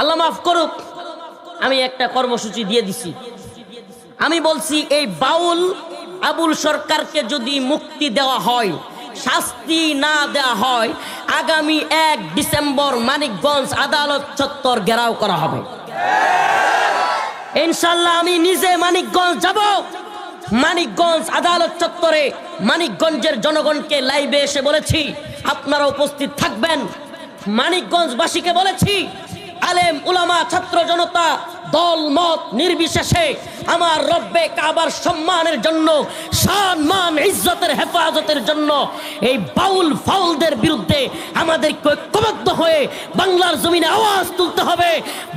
আল্লাহ মাফ করুক, আমি একটা কর্মসূচি দিয়ে দিছি। আমি বলছি, এই বাউল আবুল সরকারকে যদি মুক্তি দেওয়া হয়, শাস্তি না দেওয়া হয়, আগামী এক ডিসেম্বর মানিকগঞ্জ আদালত চত্বর ঘেরাও করা হবে। ইনশাল্লাহ আমি নিজে মানিকগঞ্জ যাব। মানিকগঞ্জ আদালত চত্বরে মানিকগঞ্জের জনগণকে লাইভে এসে বলেছি, আপনারা উপস্থিত থাকবেন। মানিকগঞ্জবাসীকে বলেছি আলেম, উলামা, ছাত্র জনতা, দল, মত নির্বিশেষে আমার রব্বে কাবার সম্মানের জন্য সম্মান ইজ্জতের হেফাজতের জন্য এই বাউল ফাউলদের বিরুদ্ধে আমাদেরকে ঐক্যবদ্ধ হয়ে বাংলার জমিনে আওয়াজ তুলতে হবে।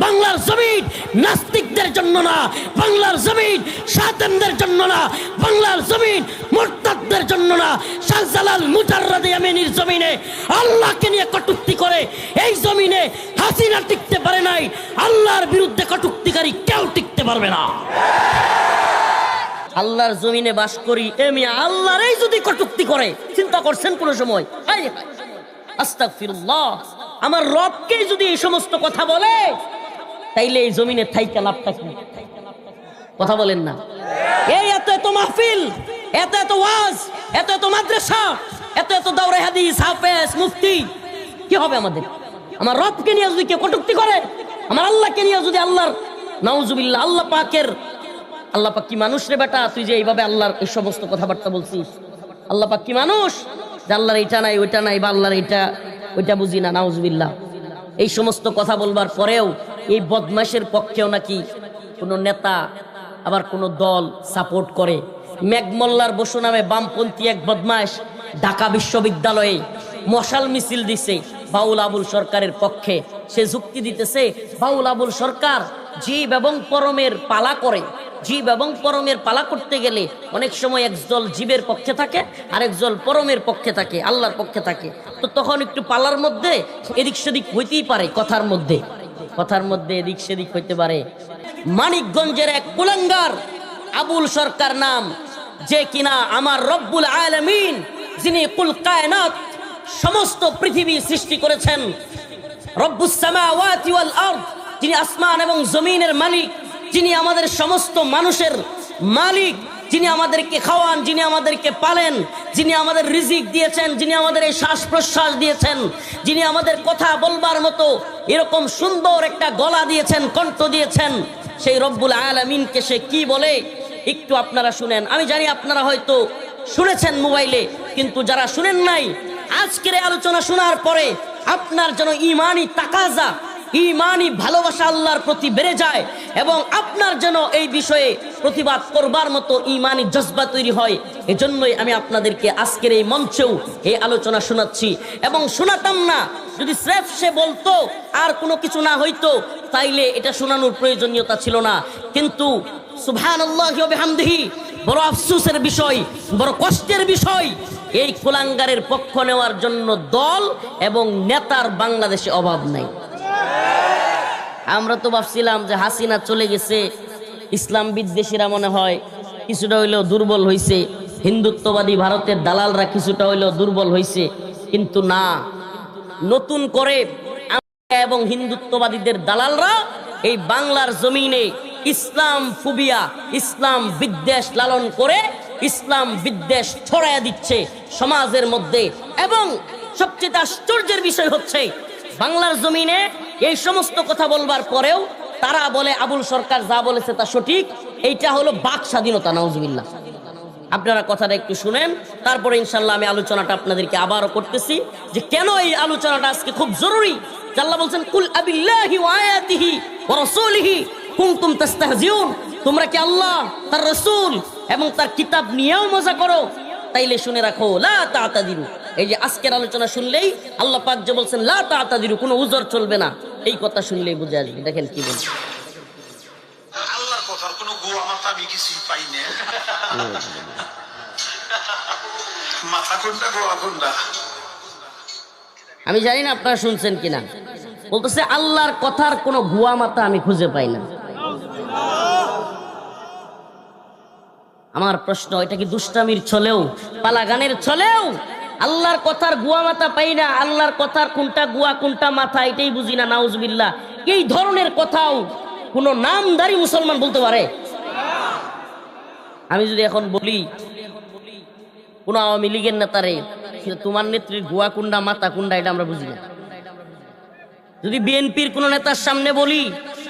বাংলার জমিন নাস্তিকদের জন্য না, বাংলার জমিন সাতেমদের জন্য না, বাংলার জমিন মোরতাদদের জন্য না, শাহজালাল মুজাররাদে আমিনীর জমিনে আল্লাহকে নিয়ে কটূক্তি করে, এই জমিনে হাসিনা টিকতে পারে নাই, আল্লাহর বিরুদ্ধে কটূক্তিকারী কেউ টিকতে পারবে না। আল্লাহর জমিনে বাস করি এমি আল্লাহরই যদি কটূক্তি করে, চিন্তা করছেন কোন সময়? হায়। আস্তাগফিরুল্লাহ। আমার রবকে যদি এই সমস্ত কথা বলে, তাইলে এই জমিনে থাইকা লাভটা কি? কথা বলেন না। এই এত এত মাহফিল এত এত ওয়াজ, এত এত মাদ্রাসা, এত এত দাওরে হাদিস, হাফেজ, মুফতি। কি হবে আমাদের? আমার রবকে নিয়ে যদি কেউ কটুক্তি করে, আমার আল্লাহকে নিয়ে যদি আল্লাহর, নাউজুবিল্লাহ, আল্লাহ পাকের, আল্লাহ পাক কি মানুষ রে বেটা? তুই যে এইভাবে আল্লাহর এই সমস্ত কথাবার্তা বলছিস। আল্লাহ পাক কি মানুষ? যে আল্লাহর এইটা নাই, ওইটা নাই বা আল্লাহর এইটা, ওইটা বুঝি না, নাউজুবিল্লাহ। এই সমস্ত কথা বলবার পরেও এই বদমাসের পক্ষেও নাকি কোনো নেতা, আবার কোনো দল সাপোর্ট করে। মেঘমল্লার বসু নামে বামপন্থী এক বদমাস ঢাকা বিশ্ববিদ্যালয়ে মশাল মিছিল দিছে বাউল আবুল সরকারের পক্ষে। সে যুক্তি দিতেছে, বাউল আবুল সরকার জীব এবং পরমের পালা করে। জীব এবং পরমের পালা করতে গেলে অনেক সময় একদল জীবের পক্ষে থাকে আর আরেকজন পরমের পক্ষে থাকে, আল্লাহর পক্ষে থাকে। তো তখন একটু পালার মধ্যে এদিক সেদিক হইতেই পারে, কথার মধ্যে। কথার মধ্যে এদিক সেদিক হইতে পারে। মানিকগঞ্জের এক কুলাঙ্গার আবুল সরকার নাম যে কিনা আমার রব্বুল আলমিন, যিনি কুল কায়নাত সমস্ত পৃথিবী সৃষ্টি করেছেন যিনি আসমান এবং জমিনের মালিক, যিনি আমাদের সমস্ত মানুষের মালিক, যিনি আমাদেরকে খাওয়ান, যিনি আমাদেরকে পালেন, যিনি আমাদের রিজিক দিয়েছেন, যিনি আমাদের এই শ্বাস প্রশ্বাস দিয়েছেন, যিনি আমাদের কথা বলবার মতো এরকম সুন্দর একটা গলা দিয়েছেন, কণ্ঠ দিয়েছেন, সেই রব্বুল আলমিনকে সে কি বলে? একটু আপনারা শুনেন। আমি জানি আপনারা হয়তো শুনেছেন মোবাইলে, কিন্তু যারা শুনেন নাই, আজকের আলোচনা শোনার পরে আপনার যেন ইমানই তাকাজা, ইমানই ভালোবাসা আল্লাহর প্রতি বেড়ে যায় এবং আপনার যেন এই বিষয়ে প্রতিবাদ করবার মতো ইমানি জজবা তৈরি হয়, এজন্যই আমি আপনাদেরকে আজকের এই মঞ্চেও এই আলোচনা শোনাচ্ছি। এবং শোনাতাম না, যদি স্রেফ সে বলতো, আর কোনো কিছু না হইতো, তাইলে এটা শোনানোর প্রয়োজনীয়তা ছিল না। কিন্তু সুবহান বড় আফসুসের বিষয়, বড় কষ্টের বিষয়, এই কুলাঙ্গারের পক্ষ নেওয়ার জন্য দল এবং নেতার বাংলাদেশে অভাব নাই। আমরা তো ভাবছিলাম যে হাসিনা চলে গেছে, ইসলাম বিদ্বেষীরা মনে হয় কিছুটা হইলেও দুর্বল হইছে, হিন্দুত্ববাদী ভারতের দালালরা কিছুটা হইলেও দুর্বল হইছে, কিন্তু না, নতুন করে এবং হিন্দুত্ববাদীদের দালালরা এই বাংলার জমিনে ইসলাম ফুবিয়া, ইসলাম বিদ্বেষ লালন করে ইসলাম বিদ্বেষ ছড়াইয়া দিচ্ছে সমাজের মধ্যে এবং সবচেয়ে আশ্চর্যের বিষয় হচ্ছে, বাংলার জমিনে এই সমস্ত কথা বলবার পরেও তারা বলে, আবুল সরকার যা বলেছে তা সঠিক, এইটা হলো বাক স্বাধীনতা, নাউজুবিল্লাহ। আপনারা কথাটা একটু শুনেন, তারপরে ইনশাল্লাহ আমি আলোচনাটা আপনাদেরকে আবারও করতেছি যে কেন এই আলোচনাটা আজকে খুব জরুরি? আল্লাহ বলছেন, কুল আবিল্লাহি ওয়া ওয়া রাসূলিহি কুনতুম তাস্তাহজিউন? তোমরা কি আল্লাহ তার রাসূল এবং তার কিতাব নিয়েও মজা করো? তাইলে শুনে রাখো লা তাতাদিরু। এই যে আজকের আলোচনা শুনলেই আল্লাহ পাক যে বলছেন লা তাতাদিরু কোনো উজর চলবে না। এই কথা শুনলেই বুঝে আসবে। দেখেন কি বলছে। আল্লাহর কথার কোনো গোয়া মাথা আমি কিছুই পাই না। মাথা কোনটা গোয়া কোনটা? আমি জানি না আপনারা শুনছেন কিনা। বলতেছে আল্লাহর কথার কোনো ভুয়া মাথা আমি খুঁজে পাই না। আমার প্রশ্ন, এটা কি দুষ্টামির ছলেও? পালা গানের ছলেও? আল্লাহর কথার গুয়া মাথা পাই না, আল্লাহর কথার কোনটা গুয়া, কোনটা মাথা, এটাই বুঝি না, নাউজবিল্লাহ। এই ধরনের কথাও কোনো নামদারি মুসলমান বলতে পারে? আমি যদি এখন বলি, কোন আওয়ামী লীগের নেতারে তোমার নেত্রীর গুয়া কুন্ডা মাতা কুন্ডা এটা আমরা বুঝি না। যদি বিএনপির কোন নেতার সামনে বলি,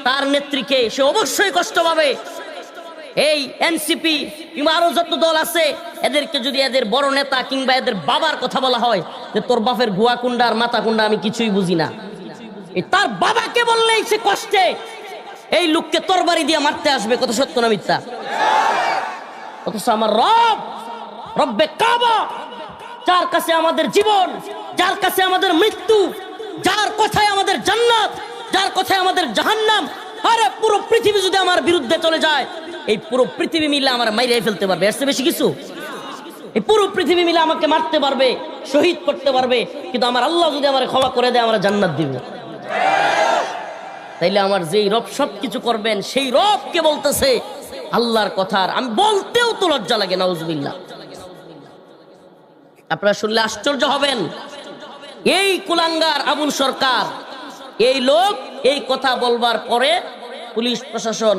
তার নেত্রীকে সে অবশ্যই কষ্ট পাবে। এই এনসিপি কিংবা আরও যত দল আছে, এদেরকে যদি এদের বড় নেতা কিংবা এদের বাবার কথা বলা হয়, যে তোর বাপের গুয়া কুন্ডা আর মাথা কুন্ডা আমি কিছুই বুঝি না। তার বাবাকে বললেই সে কষ্টে। এই লোককে তরবারি দিয়ে মারতে আসবে কত সত্য না মিথ্যা? অথচ আমার রব, রব্বে কাবা, যার কাছে আমাদের জীবন, যার কাছে আমাদের মৃত্যু, যার কথায় আমাদের জান্নাত, যার কথায় আমাদের জাহান্নাম আরে পুরো পৃথিবী যদি আমার বিরুদ্ধে চলে যায়, এই পুরো পৃথিবী মিলে আমার মাইরে ফেলতে পারবে। এর বেশি কিছু? এই পুরো পৃথিবী মিলে আমাকে মারতে পারবে, শহীদ করতে পারবে, কিন্তু আমার আল্লাহ যদি আমার ক্ষমা করে দেয়, আমার জান্নাত দিবে। তাইলে আমার যেই রব সব কিছু করবেন, সেই রবকে বলতেছে, আল্লাহর কথার আমি বলতেও তো লজ্জা লাগে, নাউজবিল্লাহ। আপনারা শুনলে আশ্চর্য হবেন। এই কুলাঙ্গার আবুল সরকার এই লোক এই কথা বলবার পরে পুলিশ প্রশাসন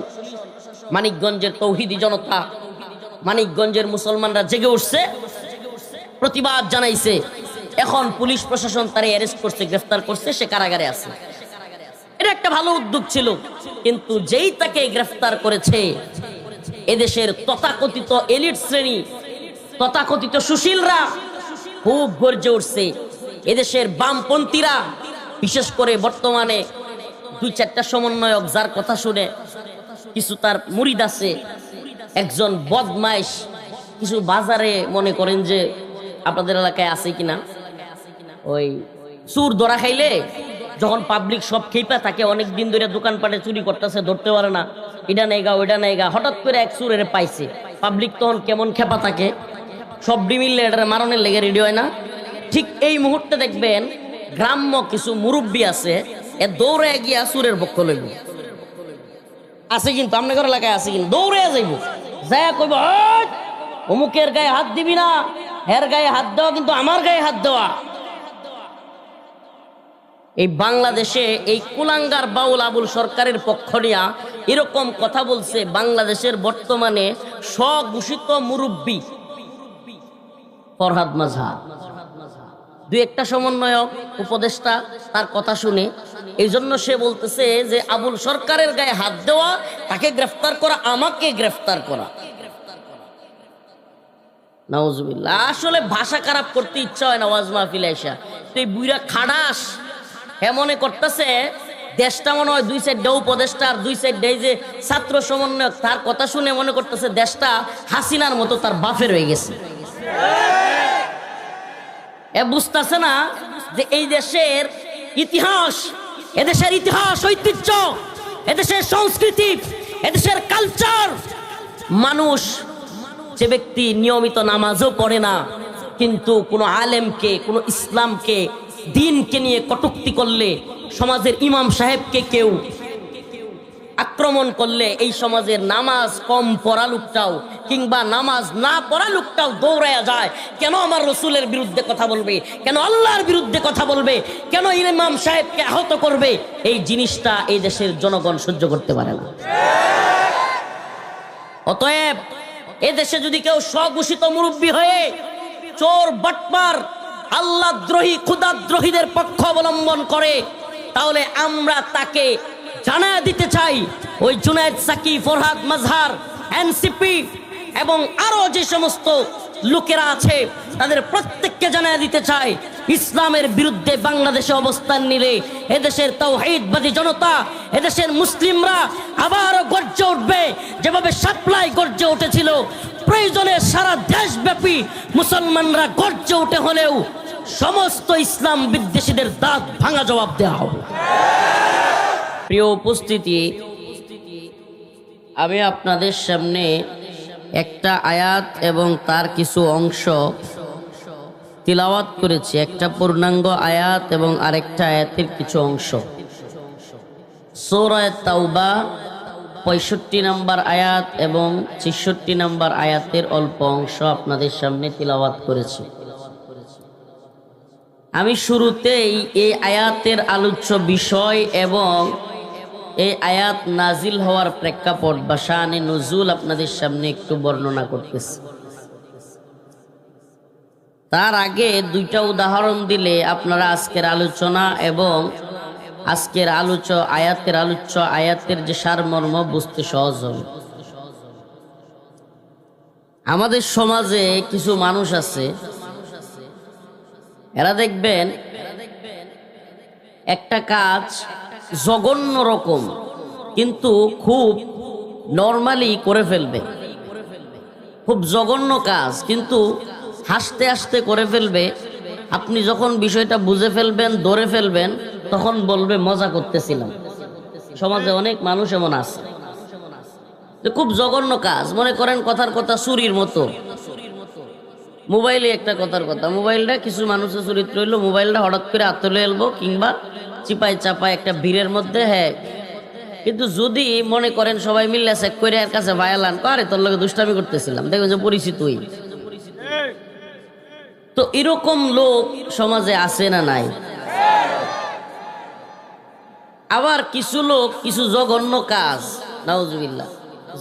মানিকগঞ্জের তৌহিদি জনতা, মানিকগঞ্জের মুসলমানরা জেগে উঠছে। প্রতিবাদ জানাইছে। এখন পুলিশ প্রশাসন তারে অ্যারেস্ট করছে, গ্রেফতার করছে, সে কারাগারে আছে। এটা একটা ভালো উদ্যোগ ছিল, কিন্তু যেই তাকে গ্রেফতার করেছে, এদেশের তথাকথিত এলিট শ্রেণি, তথাকথিত সুশীলরা খুব গর্জে উঠছে। এদেশের বামপন্থীরা বিশেষ করে বর্তমানে দুই চারটা সমন্বয়ক যার কথা শুনে কিছু তার মুরিদ আছে, একজন বদমাইশ। কিছু বাজারে মনে করেন যে আপনাদের এলাকায় আছে কিনা? ওই চুর ধরা খাইলে যখন পাবলিক সব খেপা থাকে অনেক দিন ধরে দোকানপাটে চুরি করতেছে, ধরতে পারে না। এটা নেই নেগা, ওইটা নেগা। হঠাৎ করে এক চুরের পাইছে। পাবলিক তখন কেমন খেপা থাকে? সব ডিমিললে এটা মারণের লেগে রেডি হয় না। ঠিক এই মুহূর্তে দেখবেন গ্রাম্য কিছু মুরব্বী আছে, এ দৌড়ে গিয়া চুরের পক্ষ লইব। আছে কিন্তু আপনাদের এলাকায় আছে কিন্তু, দৌড়ে যাইব। যায় কইব অমুকের গায়ে হাত দিবি না, হের গায়ে হাত দেওয়া কিন্তু আমার গায়ে হাত দেওয়া। এই বাংলাদেশে এই কুলাঙ্গার বাউল আবুল সরকারের পক্ষ নিয়া এরকম কথা বলছে বাংলাদেশের বর্তমানে স্বঘোষিত মুরব্বী ফরহাদ মাঝহার দুই একটা সমন্বয়ক, উপদেষ্টা তার কথা শুনে এই জন্য সে বলতেছে যে, আবুল সরকারের গায়ে হাত দেওয়া, তাকে গ্রেফতার করা, আমাকে গ্রেফতার করা। আসলে ভাষা খারাপ করতে ইচ্ছা হয় না ওয়াজ মাহফিল আইসা। তো বুইরা খাডাস। হ্যাঁ মনে করতেছে, দেশটা মনে হয় দুই সাইড উপদেষ্টা আর দুই সাইড যে ছাত্র সমন্বয়ক, তার কথা শুনে মনে করতেছে দেশটা হাসিনার মতো তার বাফের হয়ে গেছে। এ বুঝতেছে না যে এই দেশের ইতিহাস এদেশের ইতিহাস ঐতিহ্য এদেশের সংস্কৃতি এদেশের কালচার মানুষ যে ব্যক্তি নিয়মিত নামাজও পড়ে না, কিন্তু কোনো আলেমকে, কোনো ইসলামকে, দিনকে নিয়ে কটুক্তি করলে সমাজের ইমাম সাহেবকে কেউ আক্রমণ করলে এই সমাজের নামাজ কম পড়া লোকটাও কিংবা নামাজ না পড়া লোকটাও দৌড়ায়া যায়। কেন আমার রসুলের বিরুদ্ধে কথা বলবে? কেন আল্লাহর বিরুদ্ধে কথা বলবে? কেন ইমাম সাহেবকে আহত করবে? এই জিনিসটা এই দেশের জনগণ সহ্য করতে পারে না। অতএব এ দেশে যদি কেউ স্বঘোষিত মুরব্বী হয়ে চোর, বাটপার, আল্লাহ দ্রোহী ক্ষুদাদ্রোহীদের পক্ষ অবলম্বন করে, তাহলে আমরা তাকে জানা দিতে চাই ওই জুনায়দ সাকি, ফরহাদ মাজহার, এনসিপি এবং আরও যে সমস্ত লোকেরা আছে, তাদের প্রত্যেককে জানা দিতে চাই, ইসলামের বিরুদ্ধে বাংলাদেশে অবস্থান নিলে এদেশের তৌহিদবাদী জনতা, এদেশের মুসলিমরা আবারও গর্জে উঠবে। যেভাবে সাপ্লাই গর্জে উঠেছিল, প্রয়োজনে সারা দেশব্যাপী মুসলমানরা গর্জে উঠে হলেও সমস্ত ইসলাম বিদ্বেষীদের দাঁত ভাঙা জবাব দেওয়া হবে। প্রিয় উপস্থিতি, আমি আপনাদের সামনে একটা আয়াত এবং তার কিছু অংশ তিলাওয়াত করেছি। একটা পূর্ণাঙ্গ আয়াত এবং আরেকটা আয়াতের কিছু অংশ। সৌরায় তাওবা পঁয়ষট্টি নাম্বার আয়াত এবং ছেষট্টি নাম্বার আয়াতের অল্প অংশ আপনাদের সামনে তিলাওয়াত করেছি। আমি শুরুতেই এই আয়াতের আলোচ্য বিষয় এবং এই আয়াত নাজিল হওয়ার প্রেক্ষাপট বা শানে নজুল আপনাদের সামনে একটু বর্ণনা করতেছি। তার আগে দুইটা উদাহরণ দিলে আপনারা আজকের আলোচনা এবং আজকের আলোচ আয়াতের আলোচ্য আয়াতের যে সারমর্ম বুঝতে সহজ হবে। আমাদের সমাজে কিছু মানুষ আছে, এরা দেখবেন একটা কাজ জঘন্য রকম, কিন্তু খুব নর্মালি করে ফেলবে। খুব জঘন্য কাজ, কিন্তু হাসতে হাসতে করে ফেলবে। আপনি যখন বিষয়টা বুঝে ফেলবেন, ধরে ফেলবেন, তখন বলবে, মজা করতেছিলাম। সমাজে অনেক মানুষ এমন আছে। খুব জঘন্য কাজ, মনে করেন কথার কথা চুরির মতো। মোবাইলে একটা কথার কথা, মোবাইলটা কিছু মানুষের চরিত্র হইল, মোবাইলটা হঠাৎ করে আতলে এলবো কিংবা চিপাই চাপাই একটা ভিড়ের মধ্যে হ্যাঁ। কিন্তু যদি মনে করেন সবাই মিলে চেক করে এর কাছে ভায়ালান আরে তোর লগে দুষ্টামি করতেছিলাম। দেখবেন যে পরিচিতই তো এরকম লোক সমাজে আছে না নাই? আবার কিছু লোক, কিছু জঘন্য কাজ, নাউজুবিল্লাহ,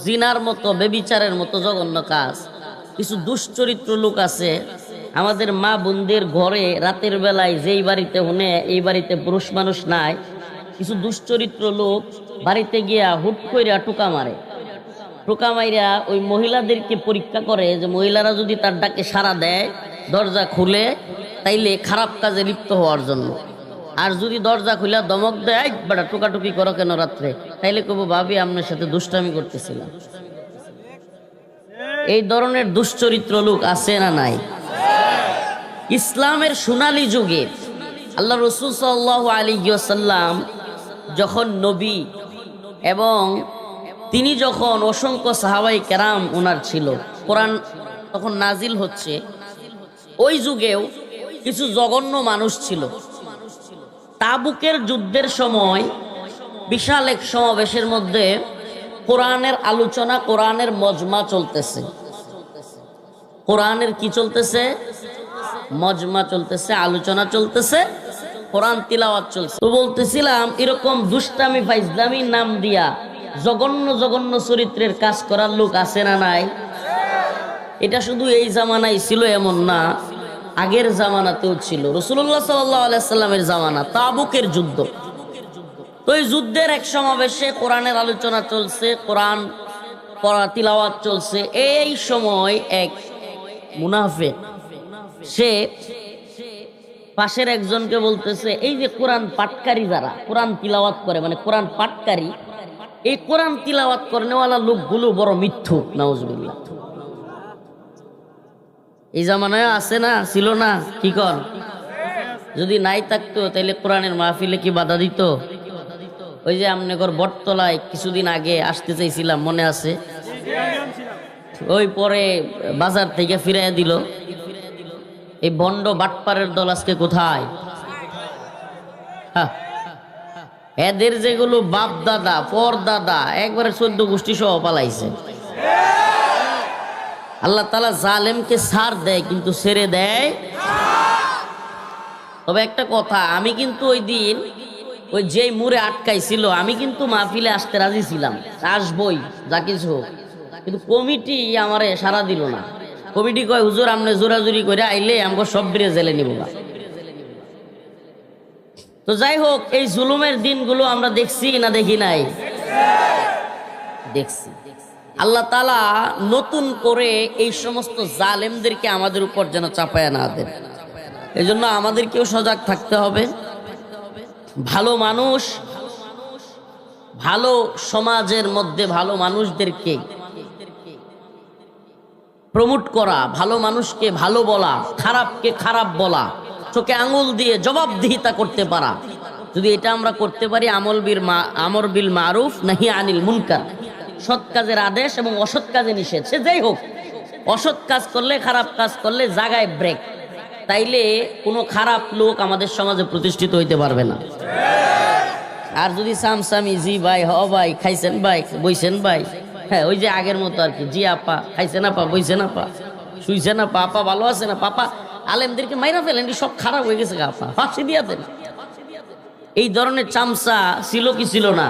জিনার মতো, বেবিচারের মতো জঘন্য কাজ, কিছু দুশ্চরিত্র লোক আছে আমাদের মা বোনদের ঘরে রাতের বেলায় যেই বাড়িতে হুনে, এই বাড়িতে পুরুষ মানুষ নাই, কিছু দুশ্চরিত্র লোক বাড়িতে গিয়া হুট কইরা টোকা মারে। টোকা মাইরা ওই মহিলাদেরকে পরীক্ষা করে যে মহিলারা যদি তার ডাকে সাড়া দেয়, দরজা খুলে, তাইলে খারাপ কাজে লিপ্ত হওয়ার জন্য। আর যদি দরজা খুলে দমক দেয় বেটা, টোকাটুকি করো কেন রাত্রে? তাইলে কবো ভাবি, আপনার সাথে দুষ্টামি করতেছিলাম। এই ধরনের দুশ্চরিত্র লোক আছে না নাই? ইসলামের সোনালী যুগে আল্লাহ রসুল সাল্লাহ আলী সাল্লাম যখন নবী এবং তিনি যখন অসংখ্য সাহাবাই কেরাম ওনার ছিল, কোরআন তখন নাজিল হচ্ছে, ওই যুগেও কিছু জঘন্য মানুষ ছিল। তাবুকের যুদ্ধের সময় বিশাল এক সমাবেশের মধ্যে কোরআনের আলোচনা, কোরআনের মজমা চলতেছে। কোরআনের কি চলতেছে? মজমা চলতেছে, আলোচনা চলতেছে, কোরআন তিলাওয়াত চলছে। তো বলতেছিলাম, এরকম দুষ্টামি, ফাইজলামি, নাম দিয়া জঘন্য জঘন্য চরিত্রের কাজ করার লোক আছে না নাই? এটা শুধু এই জামানায় ছিল এমন না, আগের জামানাতেও ছিল। রসুল্লাহ সাল্লামের জামানা, তাবুকের যুদ্ধ। তো এই যুদ্ধের এক সমাবেশে কোরআনের আলোচনা চলছে, কোরআন তিলাওয়াত চলছে। এই সময় এক মুনাফেক সে পাশের একজনকে বলতেছে, এই যে কোরআন পাটকারী যারা, কোরআন তিলাওয়াত করে মানে কোরআন পাটকারী এই কোরআন তিলাওয়াত করেনেওয়ালা লোকগুলো বড় মিথ্যুক, নাউজবিল্লাহ। এই জামানায় আছে না, ছিল না, কি কর? যদি নাই থাকতো তাহলে কোরআনের মাহফিলে কি বাধা দিত? ওই যে আমনগর বটতলায় কিছুদিন আগে আসতে চাইছিলাম, মনে আছে? ওই পরে বাজার থেকে ফিরাইয়া দিল। এই বন্ড বাটপারের দল আজকে কোথায়? হ্যাঁ। এদের যেগুলো বাপ দাদা, পর দাদা, একবারে চোদ্দ গোষ্ঠী সহ পালাইছে। আল্লাহ তালা জালেমকে সার দেয় কিন্তু ছেড়ে দেয়। তবে একটা কথা, আমি কিন্তু ওই দিন ওই যেই মুড়ে আটকাইছিল, আমি কিন্তু মাহফিলে আসতে রাজি ছিলাম। আসবই, যা কিছু হোক। কিন্তু কমিটি আমারে সারা দিল না। কমিটি কয়, হুজুর আপনি জোরাজুরি করে আইলে আমাকে সব বেড়ে জেলে নিব না তো যাই হোক এই জুলুমের দিনগুলো আমরা দেখছি না দেখি নাই? দেখছি। আল্লাহ তালা নতুন করে এই সমস্ত জালেমদেরকে আমাদের উপর যেন চাপায় না দেন। এই জন্য আমাদেরকেও সজাগ থাকতে হবে। ভালো মানুষ, ভালো সমাজের মধ্যে ভালো মানুষদেরকে প্রমোট করা, ভালো মানুষকে ভালো বলা, খারাপকে খারাপ বলা, চোখে আঙুল দিয়ে জবাবদিহিতা করতে পারা। যদি এটা আমরা করতে পারি, আমল বিল মা, আমর বিল মারুফ, নাহি আনিল মুনকার। সৎ কাজের আদেশ এবং অসৎ কাজে নিষেধ, সে যাই হোক। অসৎ কাজ করলে, খারাপ কাজ করলে জাগায় ব্রেক। তাইলে কোনো খারাপ লোক আমাদের সমাজে প্রতিষ্ঠিত হইতে পারবে না। আর যদি সামসামি, জি ভাই, হ ভাই, খাইছেন ভাই, বইছেন ভাই হ্যাঁ ওই যে আগের মতো আর কি। জি, আপা খাইছেন আপা বইছেন আপা শুইছেন আপা আপা ভালো আছে না? পাপা, আলেমদেরকে মাইরা ফেলেন সব খারাপ হয়ে গেছে আপা। ফাঁসি দিয়া দেন। এই ধরনের চামচা ছিল কি ছিল না?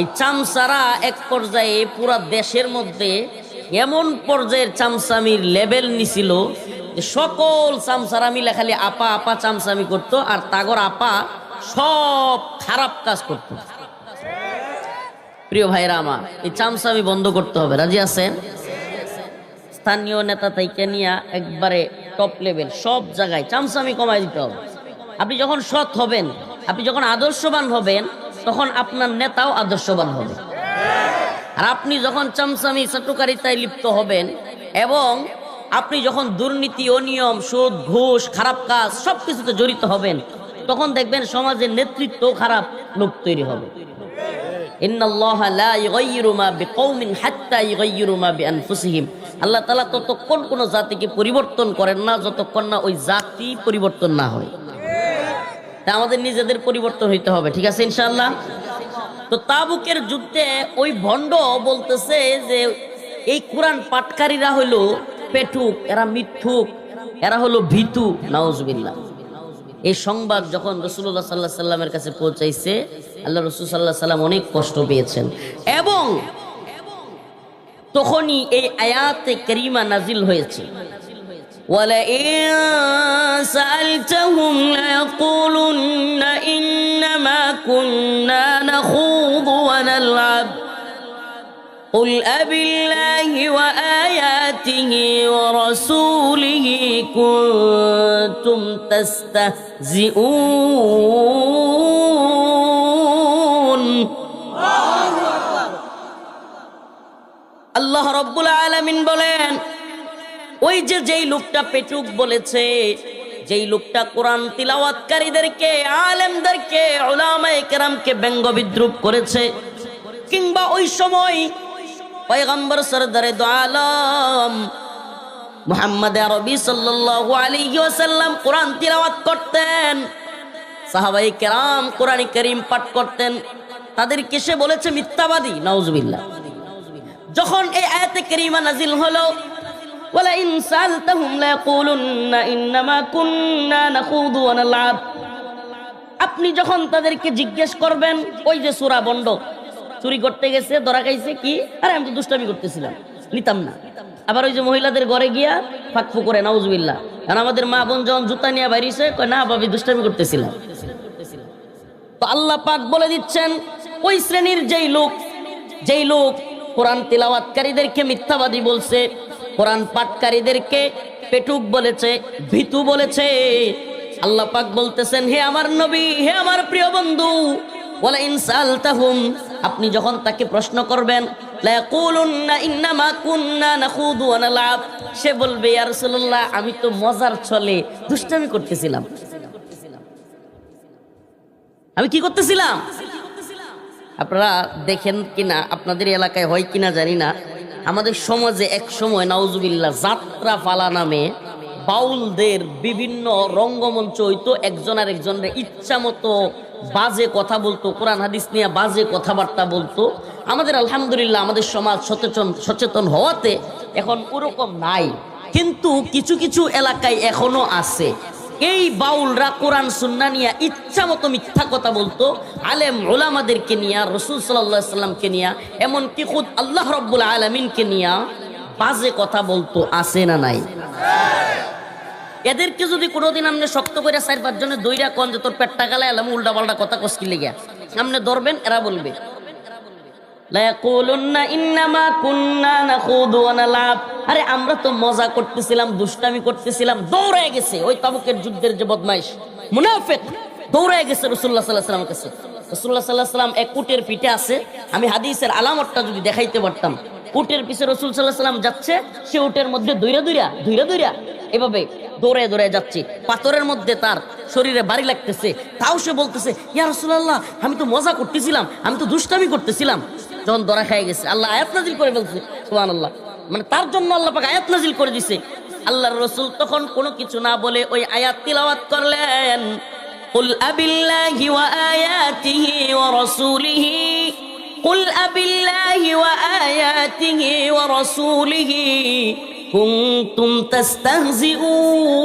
এই চামচারা এক পর্যায়ে পুরা দেশের মধ্যে এমন পর্যায়ের চামচামির লেভেল নিছিল যে সকল চামচারা মিলে খালি আপা আপা চামচামি করতো আর তাগর আপা সব খারাপ কাজ করতো। প্রিয় ভাইরা আমার, এই চামচামি বন্ধ করতে হবে, রাজি আছেন? স্থানীয় নেতা থেকে নিয়ে একবারে টপ লেভেল সব জায়গায় চামচামি কমাই দিতে হবে। আপনি যখন সৎ হবেন, আপনি যখন আদর্শবান হবেন, তখন আপনার নেতাও আদর্শবান হবে। আর আপনি যখন চামচামি চাটুকারিতায় লিপ্ত হবেন, এবং আপনি যখন দুর্নীতি, অনিয়ম, সুদ, ঘুষ, খারাপ কাজ সব কিছুতে জড়িত হবেন, তখন দেখবেন সমাজের নেতৃত্ব খারাপ, লোক তৈরি হবে। আল্লাহ তাআলা ততক্ষণ জাতিকে পরিবর্তন করেন না, যতক্ষণ না ওই জাতি পরিবর্তন না হয়। তা আমাদের নিজেদের পরিবর্তন হইতে হবে, ঠিক আছে ইনশাআল্লাহ? তো তাবুকের যুদ্ধে ওই ভণ্ড বলতেছে যে, এই কোরআন পাটকারীরা হইল পেটুক, এরা মিথ্যুক, এরা হলো ভীতু, নাউজুবিল্লাহ। এই সংবাদ যখন রসুল্লাহ সাল্লাহ সাল্লামের কাছে পৌঁছাইছে আল্লাহ রসুল সাল্লাহ সাল্লাম অনেক কষ্ট পেয়েছেন এবং তখনই এই আয়াতে করিমা নাজিল হয়েছে ولئن سألتهم ليقولن إنما كنا نخوض ونلعب قل أبالله وآياته ورسوله كنتم تستهزئون আল্লাহ রব্বুল আলামিন বলেন, ওই যে যেই লোকটা পেটুক বলেছে, যেই লোকটা কোরআন তিলাওয়াতকারীদেরকে, আলেমদেরকে ওলামায়ে কেরামকে ব্যঙ্গ বিদ্রুপ করেছে, কিংবা ওই সময় পয়গম্বর সরদারে দো আলম মুহাম্মদ আরবি সাল্লাল্লাহু আলাইহি ওয়াসাল্লাম কোরআন তিলাওয়াত করতেন সাহাবাই কেরাম কোরআন করিম পাঠ করতেন, তাদেরকে সে বলেছে মিথ্যাবাদী, নাউজুবিল্লাহ। যখন এই আয়াতে করিমা নাজিল হলো লা ইয়াকুলুন্না ইন্নামা কুন্না নাখুদু ওয়া নালআব। আপনি যখন তাদেরকে জিজ্ঞেস করবেন, ওই যে সূরা বন্ড চুরি করতে গেছে, ধরা খাইছে কি? আরে, আমি তো দুষ্টামি করতেছিলাম, নিতাম না। আবার ওই যে মহিলাদের ঘরে গিয়া ফাঁকফু করে, নাউজুবিল্লাহ। কারণ আমাদের মা বোন যখন জুতা নিয়ে বাইরিছে, কয়, না ভাবি দুষ্টামি করতেছিলাম। তো আল্লাহ পাক বলে দিচ্ছেন, ওই শ্রেণির যেই লোক যেই লোক কোরআন তিলাওয়াতকারীদেরকে মিথ্যাবাদী বলছে, কোরআন পাঠকারীদেরকে পেটুক বলেছে, ভিতু বলেছে। আল্লাহ পাক বলতেছেন, হে আমার নবী, হে আমার প্রিয় বন্ধু বলে ইনসালতাহুম আপনি যখন তাকে প্রশ্ন করবেন সে বলবে আমি তো মজার ছলে দুষ্টামি করতেছিলাম। আমি কি করতেছিলাম? আপনারা দেখেন কিনা, আপনাদের এলাকায় হয় কিনা জানি না। আমাদের সমাজে এক সময় নাউজুবিল্লাহ যাত্রা ফালা নামে বাউলদের বিভিন্ন রঙ্গমঞ্চ হইতো, একজন আর একজনের ইচ্ছা মতো বাজে কথা বলতো, কোরআন হাদিস নিয়ে বাজে কথাবার্তা বলতো। আমাদের আলহামদুলিল্লাহ আমাদের সমাজ সচেতন সচেতন হওয়াতে এখন ওরকম নাই। কিন্তু কিছু কিছু এলাকায় এখনও আছে। এই বাউলরা কোরআন, সুন্না নিয়ে ইচ্ছা মতো মিথ্যা কথা বলতো। আলেম ওলামাদেরকে নিয়ে, রসুল সাল্লাহ সাল্লামকে নিয়ে, এমনকি খুদ আল্লাহ রব্বুল আলমিনকে নিয়ে বাজে কথা বলতো, আছে না নাই? এদেরকে যদি কোনোদিন আপনি শক্ত করে চার পাঁচ জনের দইরা কন যে, তোর পেটটা গালে এলাম উল্টা পাল্টা কথা কষ্টি লেগে আপনি ধরবেন, এরা বলবে। লায়াকুলুন্না ইন্নামা কুন্না আরে আমরা তো মজা করতেছিলাম, দুষ্টামি করতেছিলাম, দৌড়ায় গেছে। ওই তাবুকের যুদ্ধের যে বদমাইশ। মুনাফিক, দৌড়ায় গেছে রাসূলুল্লাহ সাল্লাল্লাহু আলাইহি কাছে। রাসূলুল্লাহ সাল্লাল্লাহু আলাইহি সাল্লাম এক উটের পিঠে আছে। আমি হাদিসের আলামতটা যদি দেখাইতে পারতাম। উটের পিছে রসুল সাল্লাহ সাল্লাম যাচ্ছে, সে উটের মধ্যে দৈরা দৈরা দৈরা দৈরা এভাবে দৌড়ে দৌড়ে যাচ্ছে। পাথরের মধ্যে তার শরীরে বাড়ি লাগতেছে। তাও সে বলতেছে, ইয়া রসুল্লাহ আমি তো মজা করতেছিলাম, আমি তো দুষ্টামি করতেছিলাম। যখন দরা খাই গেছে। আল্লাহ আয়াত নাজিল করে বলছে সুহান আল্লাহ মানে তার জন্য আল্লাহ পাক আয়াত নাজিল করে দিছে আল্লাহর রসুল তখন কোনো কিছু না বলে ওই আয়াত তিলাওয়াত করলেন قل أبي الله وآياته ورسوله قل أبي الله وآياته ورسوله كنتم تستهزئون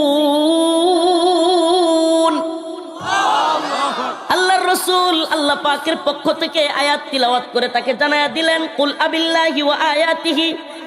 আল্লাহর রসুল আল্লাহ পাকের পক্ষ থেকে আয়াত তিলাওয়াত করে তাকে জানায়া দিলেন কুল আবিল্লাহি ওয়া আয়াতিহি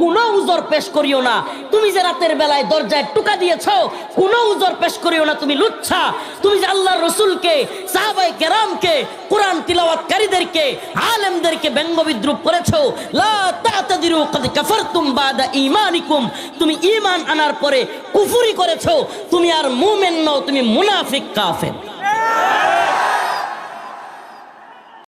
কোনো উজর পেশ করিও না। তুমি যে রাতের বেলায় দরজায় টুকা দিয়েছ, কোনো উজর পেশ করিও না, তুমি লুচ্ছা। তুমি যে আল্লাহর রসুলকে সাহাবাই কেরামকে, কোরআন তিলাওয়াতকারীদেরকে, আলেমদেরকে ব্যঙ্গ বিদ্রুপ করেছ তুমি ঈমান আনার পরে কুফরি করেছ, তুমি আর মুমিন নও, তুমি মুনাফিক কাফের।